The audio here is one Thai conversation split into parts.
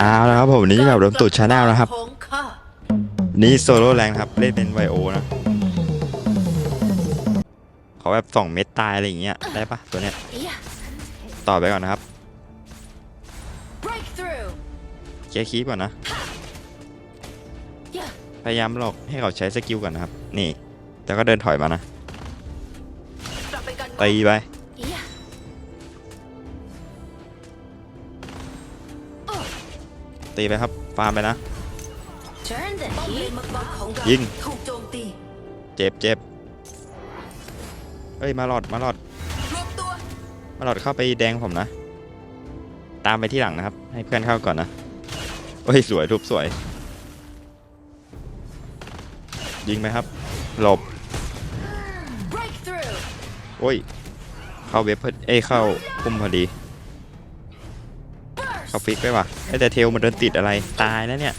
เอาแล้วครับผมวันนี้กับรมตุดชาแนลนะครับ ของข้านี่โซโล่แรงครับเล่นเป็นไวโอนะขอแบบสองเม็ดตายอะไรอย่างเงี้ยได้ปะตัวเนี้ยต่อไปก่อนนะครับ Breakthrough. เคลียร์คีปก่อนนะ พยายามหลอกให้เขาใช้สกิลก่อนนะครับ นี่ แล้วก็เดินถอยมานะ กลับไปกันตีไป ตีไปครับ ฟาร์มไปนะ Turn the heat. มังกรของเรายิงถูกโจมตีเจ็บเจ็บเฮ้ย มาหลอด มาหลอดรวบตัวมาหลอดเข้าไปแดงผมนะ ตามไปที่หลังนะครับ ให้เพื่อนเข้าก่อนนะเฮ้ย สวยทุบสวย ยิงไหมครับ หลบ Breakthrough. โอ้ย เข้าเว็บพอเอ้ยเข้าพุ่มพอดี Burst. เขาฟิกไปว่ะแต่เทลมันเดินติดอะไรตายนะเนี่ย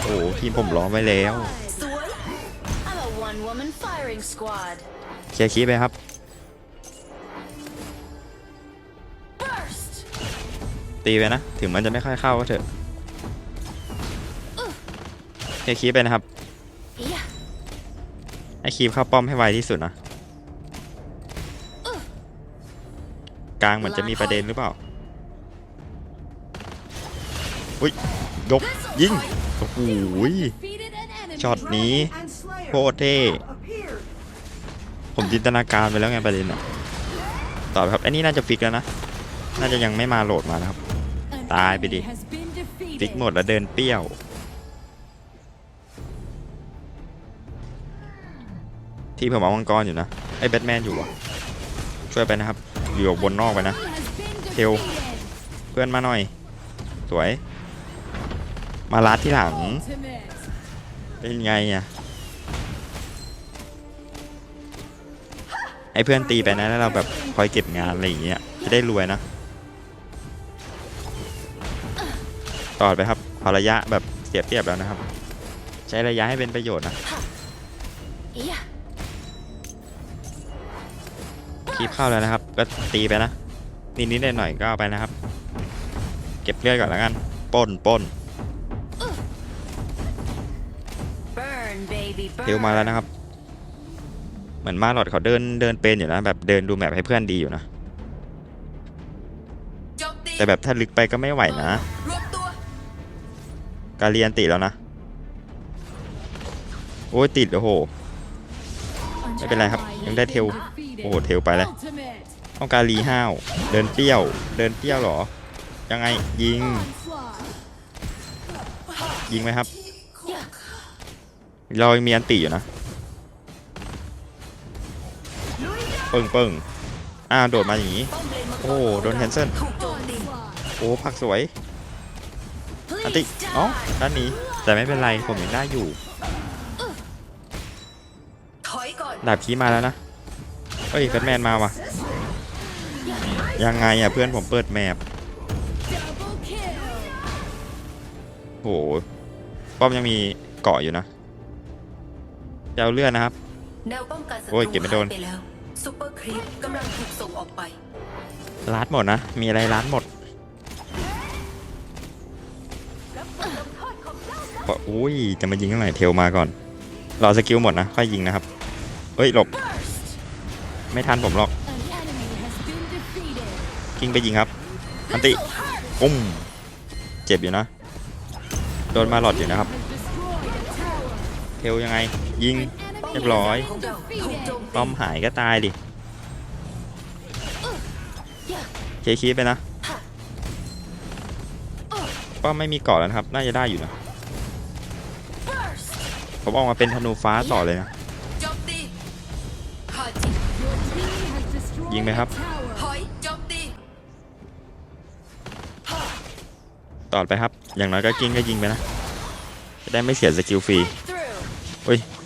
โอ้โหทีมผมล้อมไว้แล้วเคลียร์คีไปครับตีไปนะถึงมันจะไม่ค่อยเข้าก็เถอะเคลียร์คีไปนะครับ Yeah. ให้คีบเข้าป้อมให้ไวที่สุดนะกลางเหมือนจะมีประเด็นหรือเปล่า อุ้ยยกยิงโอ้โหยช็อตนี้โคตรเท่ผมจินตนาการไปแล้วไงประเด็นอะต่อครับอันนี้น่าจะฟิกแล้วนะ น่าจะยังไม่มาโหลดมานะครับ ตายไปดิฟิกหมดแล้วเดินเปรี้ยวที่ผมเอามังกรอยู่นะ ไอ้แบทแมนอยู่วะช่วยไปนะครับ อยู่บนนอกไปนะ เทล เพื่อนมาหน่อย สวย มาลัดที่หลัง เป็นไงอะให้เพื่อนตีไปนะแล้วเราแบบคอยเก็บงานอะไรอย่างเงี้ยจะได้รวยนะต่อไปครับเอระยะแบบเสียเปรียบแล้วนะครับ ใช้ระยะให้เป็นประโยชน์นะคีบเข้าแล้วนะครับ ก็ตีไปนะนิดๆหน่อยก็เอาไปนะครับ เก็บเลือดก่อนแล้วกันป้นป้น เทลมาแล้วนะครับ เหมือนมาหลอดเขาเดินเดินเป็นอยู่นะแบบเดินดูแมพให้เพื่อนดีอยู่นะ แต่แบบถ้าลึกไปก็ไม่ไหวนะกาเรียนติแล้วนะ โอ้ยติดโอ้โห ไม่เป็นไรครับ ยังได้เทลโอ้โหเทลไปแล้วต้องการรีห้าว เดินเปรี้ยว เดินเปรี้ยวหรอ ยังไงยิง ยิงไหมครับ เรายังมีอันติอยู่นะเปิงเปิงอ่าโดดมาอย่างนี้ โอ้โดนแคนเซิลโอ้ผักสวยอันติอ๋อด้านนี้แต่ไม่เป็นไรผมยังได้อยู่ดาบคีมาแล้วนะเฮ้ยแบทแมนมาว่ะยังไงอะเพื่อนผมเปิดแมปโหป้อมยังมีเกาะอยู่นะ จะเอาเลือดนะครับ แนวป้องกันศัตรูโอ้ยเก็บไม่โดน หายปแล้วซูเปอร์ครีปกำลังถูกส่งออกไป รัดหมดนะ มีอะไรรัดหมดปะอุ้ย จะมายิงเท่าไหร่เทลมาก่อน รอสกิลหมดนะ ค่อยยิงนะครับ เฮ้ย หลบ ไม่ทันผมหรอกกิ้งไปยิงครับ อันติปุ้ม เจ็บอยู่นะ โดนมาหลอดอยู่นะครับ เทลยังไง ยิงเรียบร้อยป้อมหายก็ตายดิเคคีไปนะป้อมไม่มีเกาะแล้วครับ น่าจะได้อยู่นะผมออกมาเป็นธนูฟ้าต่อเลยนะ ยิงไหมครับตีต่อไปครับ อย่างน้อยก็กิ้งก็ยิงไปนะ จะได้ไม่เสียสกิลฟรี Breakthrough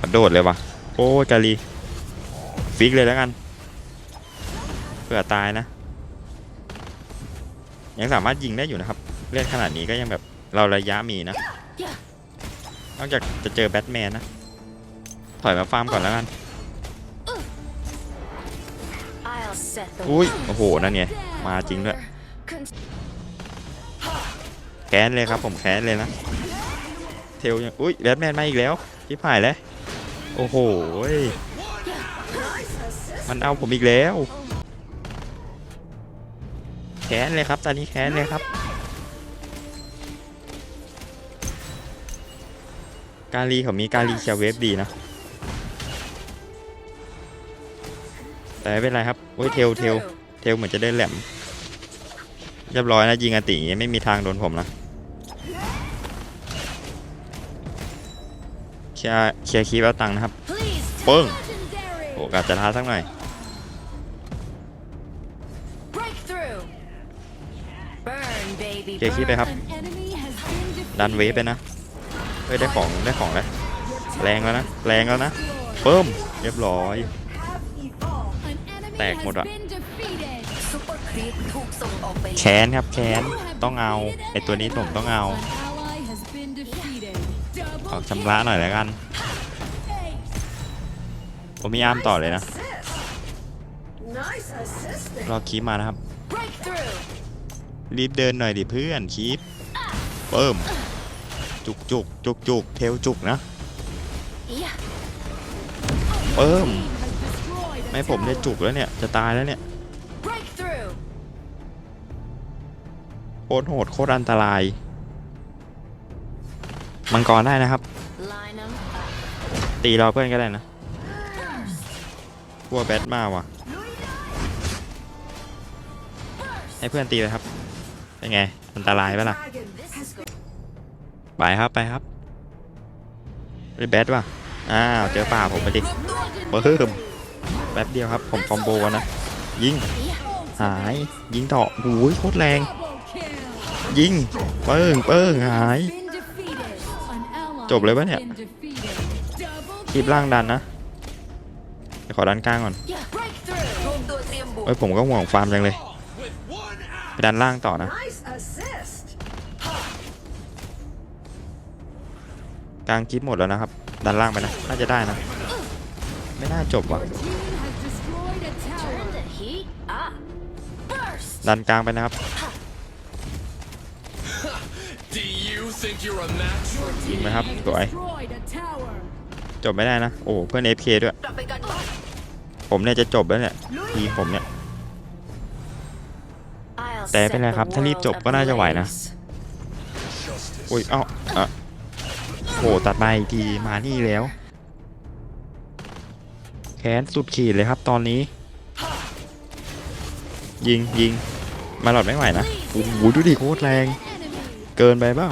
กระโดดเลยวะโอ้ยกาลีฟิกเลยแล้วกันเผื่อตายนะ ยังสามารถยิงได้อยู่นะครับ เลือดขนาดนี้ก็ยังแบบเราระยะมีนะ นอกจากจะเจอแบทแมนนะ ถอยมาฟาร์มก่อนแล้วกัน อุ้ยโอ้โห นั่นไงมาจริงด้วย แค้นเลยครับผมแค้นเลยนะ เทลยังอุ้ยแบทแมนมาอีกแล้วที่ผ่ายแล้วโอ้โหมันเอาผมอีกแล้วแค้นเลยครับตอนนี้แค้นเลยครับ กาลีเขามีกาลีเคียเวฟดีนะแต่ไม่เป็นไรครับโอ้ยเทลเทลเทลเหมือนจะได้แหลมเรียบร้อยนะยิงอัติอย่างเงี้ไม่มีทางโดนผมนะ เคลียร์เคลียร์คีบเอาตังค์นะครับ Please. Boom. Legendary. โอ้กาจะท้าสักหน่อย Breakthrough. Burn, baby. เคลียร์คีบไปครับ An enemy has been defeated. ดันเวฟไปนะเฮ้ยได้ของได้ของแล้วแรงแล้วนะแรงแล้วนะเพิ่มเรียบร้อย An enemy แตกหมด has อะ been defeated. ซุปเปอร์ครีปถูกส่งออกไปแค้นครับแค้นต้องเอาไอตัวนี้ผมต้องเอา ออกชำระหน่อยแล้วกัน ผมมีอาร์มต่อเลยนะ รอคีบมานะครับ รีบเดินหน่อยดิเพื่อนคีบเพิ่มจุกจุกจุกจุกเทลจุกนะเพิ่มไม่ผมเนี่ยจุกแล้วเนี่ย จะตายแล้วเนี่ยโคตรโหดโคตรอันตราย มังกรได้นะครับ ตีเราเพื่อนก็ได้นะกลัวแบทมากว่ะ ให้เพื่อนตีไปครับ เป็นไง อันตรายปะล่ะ ไปครับไปครับเฮ้ยแบทว่ะ อ้าว เจอป่าผมไปดิเพิ่มแป๊บเดียวครับ ผมคอมโบกันนะ ยิง หาย ยิงเถาะโอ้ยโคตรแรง ยิง เปิ้งเปิ้งหาย จบเลยปะเนี่ย has been defeated. Double คลิปล่างดันนะเดี๋ยวขอดันกลางก่อน Yeah. Breakthrough. รวมตัวเตรียมบุกเอ้ยผมก็ห่วงฟาร์มจังเลยไปดันล่างต่อนะ Nice assist กลางคลิปหมดแล้วนะครับ ดันล่างไปนะ น่าจะได้นะ ไม่น่าจบว่ะ Team has destroyed a tower. Turn the heat up Burst. ดันกลางไปนะครับ ยิงไหมครับสวยจบไม่ได้นะ โอ้เพื่อน FK ด้วย ผมเนี่ยจะจบแล้วเนี่ยทีผมเนี่ย แต่เป็นไรครับ ถ้ารีบจบก็น่าจะไหวนะโอ้ยเอ้าอะโอ้ตัดมาอีกทีมานี่แล้วแค้นสุดขีดเลยครับตอนนี้ ยิงยิงมาหลอดไม่ไหวนะ โอ้โหดูดิโคตรแรง เกินไปเปล่า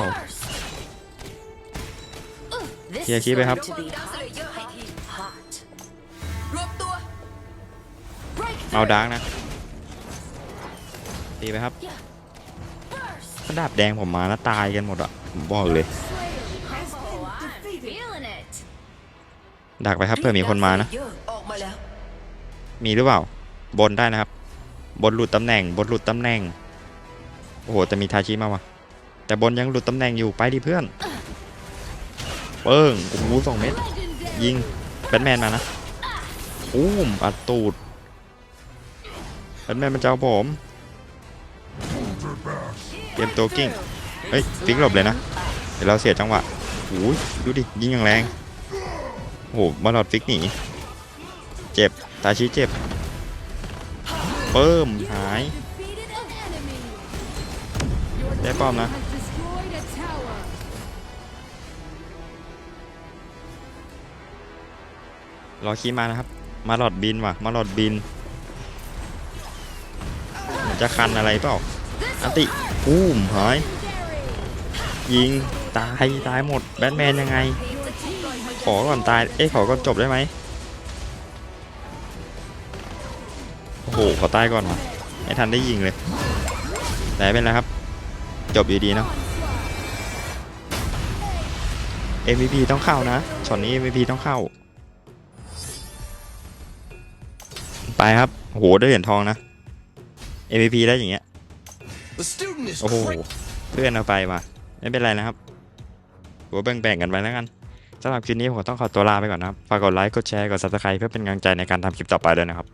ลียร์คลิปไปครับ to be hot รวมตัว breakthrough. เอาดาร์กนะตีไปครับ Burst. ถ้าดาบแดงผมมาแล้วตายกันหมดอะผมบอกเลย Slayer has Oh, been I'm defeated. feeling it ดักไปครับเผื่อมีคนมานะเยอออกมาแล้วมีหรือเปล่า บนได้นะครับ บนหลุดตำแหน่ง บนหลุดตำแหน่ง โอ้โหแต่มีทาชิมาวะแต่บนยังหลุดตำแหน่งอยู่ไปดิเพื่อน เปิ้งโอ้โหสองเม็ดยิงแบทแมนมานะอู้มอัดตูดแบทแมนมันจะเอาผมเตรียมตัวกิ้งเฮ้ยฟิกหลบเลยนะเดี๋ยวเราเสียจังหวะโอ้ยดูดิยิงอย่างแรงโอ้โหมาหลอดฟิกหนีเจ็บตาชี้เจ็บเพิ่มหายได้ป้อมนะ รอคีมานะครับ มาหลอดบินว่ะ มาหลอดบิน จะคันอะไรเปล่าอันติอู้มหายยิง ตาย ตายหมด แบทแมนยังไง ขอก่อนตาย เอ้ยขอก่อนจบได้ไหมโอ้โห ขอตายก่อนวะไม่ทันได้ยิงเลย แต่ไม่เป็นไรครับ จบอยู่ดีเนาะ MVP ต้องเข้านะช็อตนี้ MVP ต้องเข้า ไปครับโอ้โหได้เหรียญทองนะ MVP ได้อย่างเงี้ย The student is โอ้โห great. เพื่อนเอาไปว่ะไม่เป็นไรนะครับหัวแบ่งๆกันไปแล้วกันสำหรับคลิปนี้ผมต้องขอตัวลาไปก่อนนะครับ ฝากกดไลค์ กดแชร์ กด subscribe เพื่อเป็นกำลังใจในการทำคลิปต่อไปด้วยนะครับ